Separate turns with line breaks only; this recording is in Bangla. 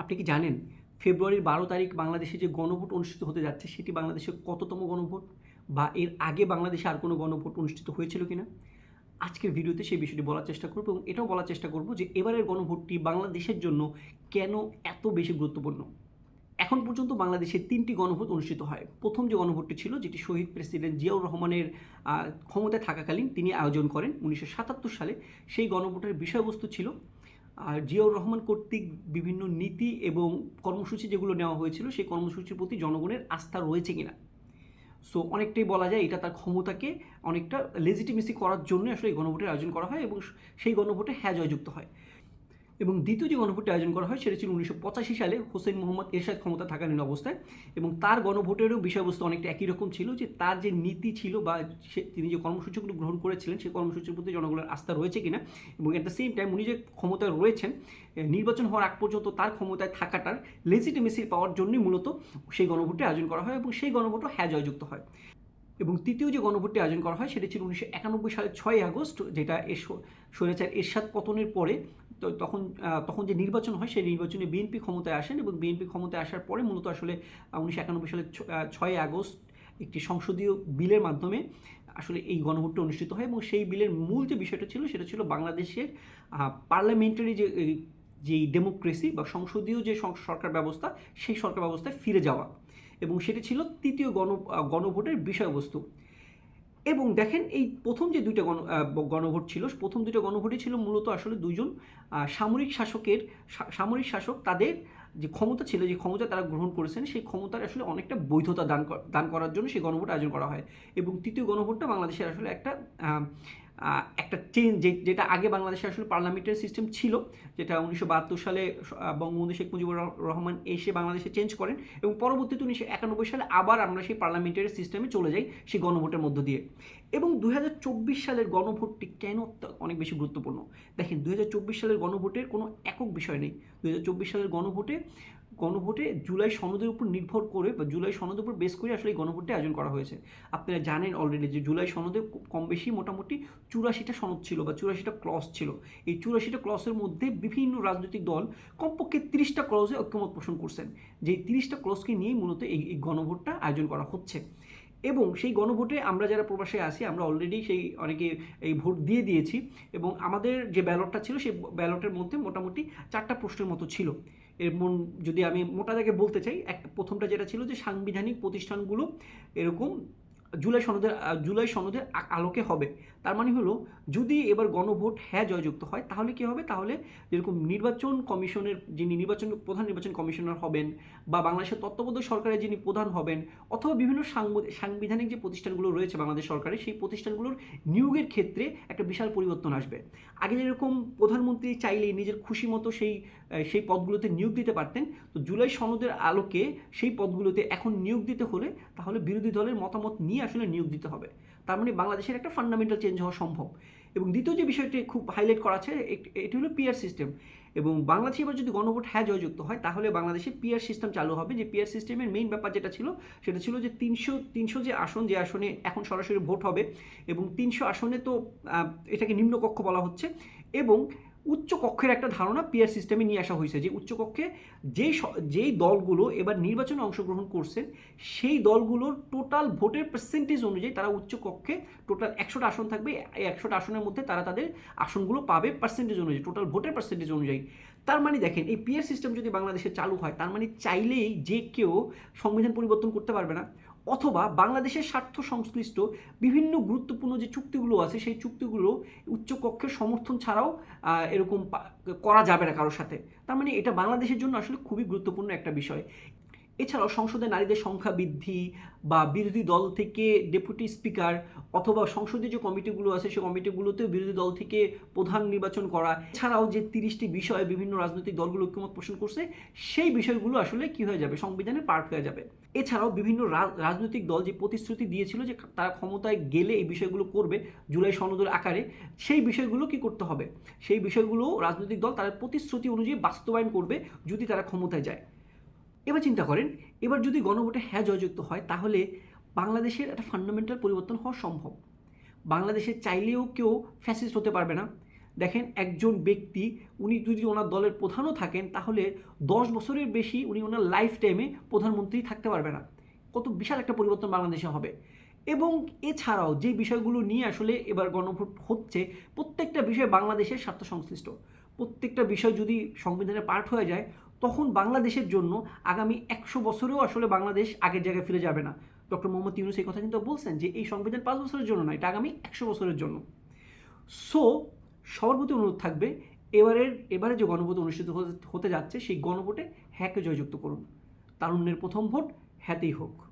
আপনি কি জানেন ফেব্রুয়ারির বারো তারিখ বাংলাদেশে যে গণভোট অনুষ্ঠিত হতে যাচ্ছে, সেটি বাংলাদেশের কততম গণভোট বা এর আগে বাংলাদেশে আর কোনো গণভোট অনুষ্ঠিত হয়েছিল কিনা? আজকের ভিডিওতে সেই বিষয়টি বলার চেষ্টা করব এবং এটাও বলার চেষ্টা করব যে এবারের গণভোটটি বাংলাদেশের জন্য কেন এত বেশি গুরুত্বপূর্ণ? এখন পর্যন্ত বাংলাদেশে তিনটি গণভোট অনুষ্ঠিত হয়। প্রথম যে গণভোটটি ছিল, যেটি শহীদ প্রেসিডেন্ট জিয়াউর রহমানের ক্ষমতায় থাকাকালীন তিনি আয়োজন করেন উনিশশো সাতাত্তর সালে। সেই গণভোটের বিষয়বস্তু ছিল জিয়াউর রহমান কর্তৃক বিভিন্ন নীতি এবং কর্মসূচি যেগুলো নেওয়া হয়েছিল, সেই কর্মসূচির প্রতি জনগণের আস্থা রয়েছে কিনা। সো অনেকটাই বলা যায় এটা তার ক্ষমতাকে অনেকটা লেজিটিমেসি করার জন্য আসলে এই গণভোটের আয়োজন করা হয় এবং সেই গণভোটে হ্যাঁ জয়যুক্ত হয়। এবং দ্বিতীয় যে গণভোটটি আয়োজন করা হয় সেটা ছিল উনিশশো পঁচাশি সালে হোসেন মোহাম্মদ এরশাদ ক্ষমতা থাকালীন অবস্থায় এবং তার গণভোটেরও বিষয়বস্তু অনেকটা একই রকম ছিল যে তার যে নীতি ছিল বা সে তিনি যে কর্মসূচিগুলো গ্রহণ করেছিলেন সেই কর্মসূচির প্রতি জনগণের আস্থা রয়েছে কিনা এবং অ্যাট দ্য সেম টাইম উনি যে ক্ষমতায় রয়েছেন নির্বাচন হওয়ার আগ পর্যন্ত তার ক্ষমতায় থাকাটার লেজিটিমেসি পাওয়ার জন্যই মূলত সেই গণভোটটি আয়োজন করা হয় এবং সেই গণভোটও হ্যাঁ জয়যুক্ত হয়। এবং তৃতীয় যে গণভোটটি আয়োজন করা হয় সেটা ছিল উনিশশো একানব্বই সালের ছয় আগস্ট, যেটা এর স্বৈরাচার এরশাদ পতনের পরে তো তখন তখন যে নির্বাচন হয়, সেই নির্বাচনে বিএনপি ক্ষমতায় আসেন এবং বিএনপি ক্ষমতায় আসার পরে মূলত আসলে উনিশশো একানব্বই সালের ছয় আগস্ট একটি সংসদীয় বিলের মাধ্যমে আসলে এই গণভোটটি অনুষ্ঠিত হয় এবং সেই বিলের মূল যে বিষয়টা ছিল, সেটা ছিল বাংলাদেশের পার্লামেন্টারি যে যেই ডেমোক্রেসি বা সংসদীয় যে সরকার ব্যবস্থা, সেই সরকার ব্যবস্থায় ফিরে যাওয়া এবং সেটি ছিল তৃতীয় গণ গণভোটের বিষয়বস্তু। এবং দেখেন এই প্রথম যে দুইটা গণ গণভোট ছিল, প্রথম দুইটা গণভোটই ছিল মূলত আসলে দুজন সামরিক শাসকের সামরিক শাসক তাদের যে ক্ষমতা ছিল, যে ক্ষমতা তারা গ্রহণ করেছেন, সেই ক্ষমতার আসলে অনেকটা বৈধতা দান দান করার জন্য সেই গণভোট আয়োজন করা হয়। এবং তৃতীয় গণভোটটা বাংলাদেশের আসলে একটা একটা চেঞ্জ যেটা আগে বাংলাদেশে আসলে পার্লামেন্টারি সিস্টেম ছিল, যেটা উনিশশো বাহাত্তর সালে বঙ্গবন্ধু শেখ মুজিবুর রহ- রহমান এসে বাংলাদেশে চেঞ্জ করেন এবং পরবর্তীতে উনিশশো একানব্বই সালে আবার আমরা সেই পার্লামেন্টারি সিস্টেমে চলে যাই, সেই গণভোটের মধ্য দিয়ে। এবং দু হাজার চব্বিশ সালের গণভোটটি কেন অনেক বেশি গুরুত্বপূর্ণ? দেখেন দু হাজার চব্বিশ সালের গণভোটের কোনো একক বিষয় নেই। দু হাজার চব্বিশ সালের গণভোটে গণভোটে জুলাই সনদের উপর নির্ভর করে বা জুলাই সনদের উপর বেস করে আসলে এই গণভোটটি আয়োজন করা হয়েছে। আপনারা জানেন অলরেডি যে জুলাই সনদে কম বেশি মোটামুটি চুরাশিটা সনদ ছিল বা চুরাশিটা ক্লস ছিল। এই চুরাশিটা ক্লসের মধ্যে বিভিন্ন রাজনৈতিক দল কমপক্ষে তিরিশটা ক্লসে ঐক্যমত পোষণ করছেন। যে তিরিশটা ক্লসকে নিয়েই মূলত এই গণভোটটা আয়োজন করা হচ্ছে। এবং সেই গণভোটে আমরা যারা প্রবাসে আছি, আমরা অলরেডি সেই অনেকে এই ভোট দিয়ে দিয়েছি এবং আমাদের যে ব্যালটটা ছিল, সেই ব্যালটের মধ্যে মোটামুটি চারটা প্রশ্নের মতো ছিল। এর মন যদি আমি মোটা দাগে বলতে চাই, এক, প্রথমটা যেটা ছিল যে সাংবিধানিক প্রতিষ্ঠানগুলো এরকম জুলাই সনদের জুলাই সনদের আলোকে হবে। তার মানে হলো, যদি এবার গণভোট হ্যাঁ জয়যুক্ত হয়, তাহলে কি হবে? তাহলে যেরকম নির্বাচন কমিশনের যিনি নির্বাচন, প্রধান নির্বাচন কমিশনার হবেন বা বাংলাদেশের তত্ত্বাবধায়ক সরকারের যিনি প্রধান হবেন অথবা বিভিন্ন সাংব- সাংবিধানিক যে প্রতিষ্ঠানগুলো রয়েছে বাংলাদেশ সরকারের, সেই প্রতিষ্ঠানগুলোর নিয়োগের ক্ষেত্রে একটা বিশাল পরিবর্তন আসবে। আগে যেরকম প্রধানমন্ত্রী চাইলে নিজের খুশি মতো সেই সেই পদগুলোতে নিয়োগ দিতে পারতেন, তো জুলাই সনদের আলোকে সেই পদগুলোতে এখন নিয়োগ দিতে হলে তাহলে বিরোধী দলের মতামত নিয়ে আসলে নিয়োগ দিতে হবে। তার মানে বাংলাদেশের একটা ফান্ডামেন্টাল চেঞ্জ হওয়া সম্ভব। এবং দ্বিতীয় যে বিষয়টি খুব হাইলাইট করা আছে এটি হলো পিয়ার সিস্টেম এবং বাংলাদেশে এবার যদি গণভোট হ্যাঁ জয়যুক্ত হয়, তাহলে বাংলাদেশে পিয়ার সিস্টেম চালু হবে। যে পিয়ার সিস্টেমের মেইন ব্যাপার যেটা ছিল, সেটা ছিল যে তিনশো তিনশো যে আসন, যে আসনে এখন সরাসরি ভোট হবে এবং তিনশো আসনে তো এটাকে নিম্নকক্ষ বলা হচ্ছে। এবং উচ্চ কক্ষের একটা ধারণা পিয়ার সিস্টেমে নিয়ে আসা হয়েছে যে উচ্চ কক্ষে যেই যেই দলগুলো এবার নির্বাচনে অংশগ্রহণ করছেন, সেই দলগুলোর টোটাল ভোটের পার্সেন্টেজ অনুযায়ী তারা উচ্চ কক্ষে টোটাল একশোটা আসন থাকবে। এই একশোটা আসনের মধ্যে তারা তাদের আসনগুলো পাবে পার্সেন্টেজ অনুযায়ী টোটাল ভোটের পার্সেন্টেজ অনুযায়ী। তার মানে দেখেন, এই পিয়ার সিস্টেম যদি বাংলাদেশে চালু হয়, তার মানে চাইলেই যে কেউ সংবিধান পরিবর্তন করতে পারবে না। অথবা বাংলাদেশের স্বার্থ সংশ্লিষ্ট বিভিন্ন গুরুত্বপূর্ণ যে চুক্তিগুলো আছে, সেই চুক্তিগুলো উচ্চকক্ষের সমর্থন ছাড়াও এরকম করা যাবে না কারোর সাথে। তার মানে এটা বাংলাদেশের জন্য আসলে খুবই গুরুত্বপূর্ণ একটা বিষয়। এছাড়াও সংসদে নারীদের সংখ্যা বৃদ্ধি বা বিরোধী দল থেকে ডেপুটি স্পিকার অথবা সংসদীয় যে কমিটিগুলো আছে সেই কমিটিগুলোতেও বিরোধী দল থেকে প্রধান নির্বাচন করা, এছাড়াও যে তিরিশটি বিষয়ে বিভিন্ন রাজনৈতিক দলগুলো ঐক্যমত পোষণ করছে, সেই বিষয়গুলো আসলে কি হয়ে যাবে? সংবিধানে পার্ট হয়ে যাবে। এছাড়াও বিভিন্ন রাজনৈতিক দল যে প্রতিশ্রুতি দিয়েছিল যে তারা ক্ষমতায় গেলে এই বিষয়গুলো করবে জুলাই সনদের আকারে, সেই বিষয়গুলো কি করতে হবে? সেই বিষয়গুলো রাজনৈতিক দল তাদের প্রতিশ্রুতি অনুযায়ী বাস্তবায়ন করবে যদি তারা ক্ষমতায় যায়। এবার চিন্তা করেন, এবার যদি গণভোটে হ্যাঁ জয়যুক্ত হয়, তাহলে বাংলাদেশের একটা ফান্ডামেন্টাল পরিবর্তন হওয়া সম্ভব। বাংলাদেশে চাইলেও কেউ ফ্যাসিস্ট হতে পারবে না। দেখেন, একজন ব্যক্তি, উনি যদি ওনার দলের প্রধানও থাকেন, তাহলে দশ বছরের বেশি উনি ওনার লাইফ টাইমে প্রধানমন্ত্রী থাকতে পারবে না। কত বিশাল একটা পরিবর্তন বাংলাদেশে হবে। এবং এছাড়াও যে বিষয়গুলো নিয়ে আসলে এবার গণভোট হচ্ছে, প্রত্যেকটা বিষয় বাংলাদেশের স্বার্থ সংশ্লিষ্ট প্রত্যেকটা বিষয় যদি সংবিধানে পার্ট হয়ে যায় তখন বাংলাদেশের জন্য আগামী একশো বছরেও আসলে বাংলাদেশ আগের জায়গায় ফিরে যাবে না। ডক্টর মোহাম্মদ ইউনুস এই কথা কিন্তু বলছেন যে এই সংবিধান পাঁচ বছরের জন্য না, এটা আগামী একশো বছরের জন্য। সো সবার প্রতি অনুরোধ থাকবে, এবারের, এবারে যে গণভোট অনুষ্ঠিত হতে- যাচ্ছে, সেই গণভোটে হ্যাকে জয়যুক্ত করুন। তারুণ্যের প্রথম ভোট হ্যাতেই হোক।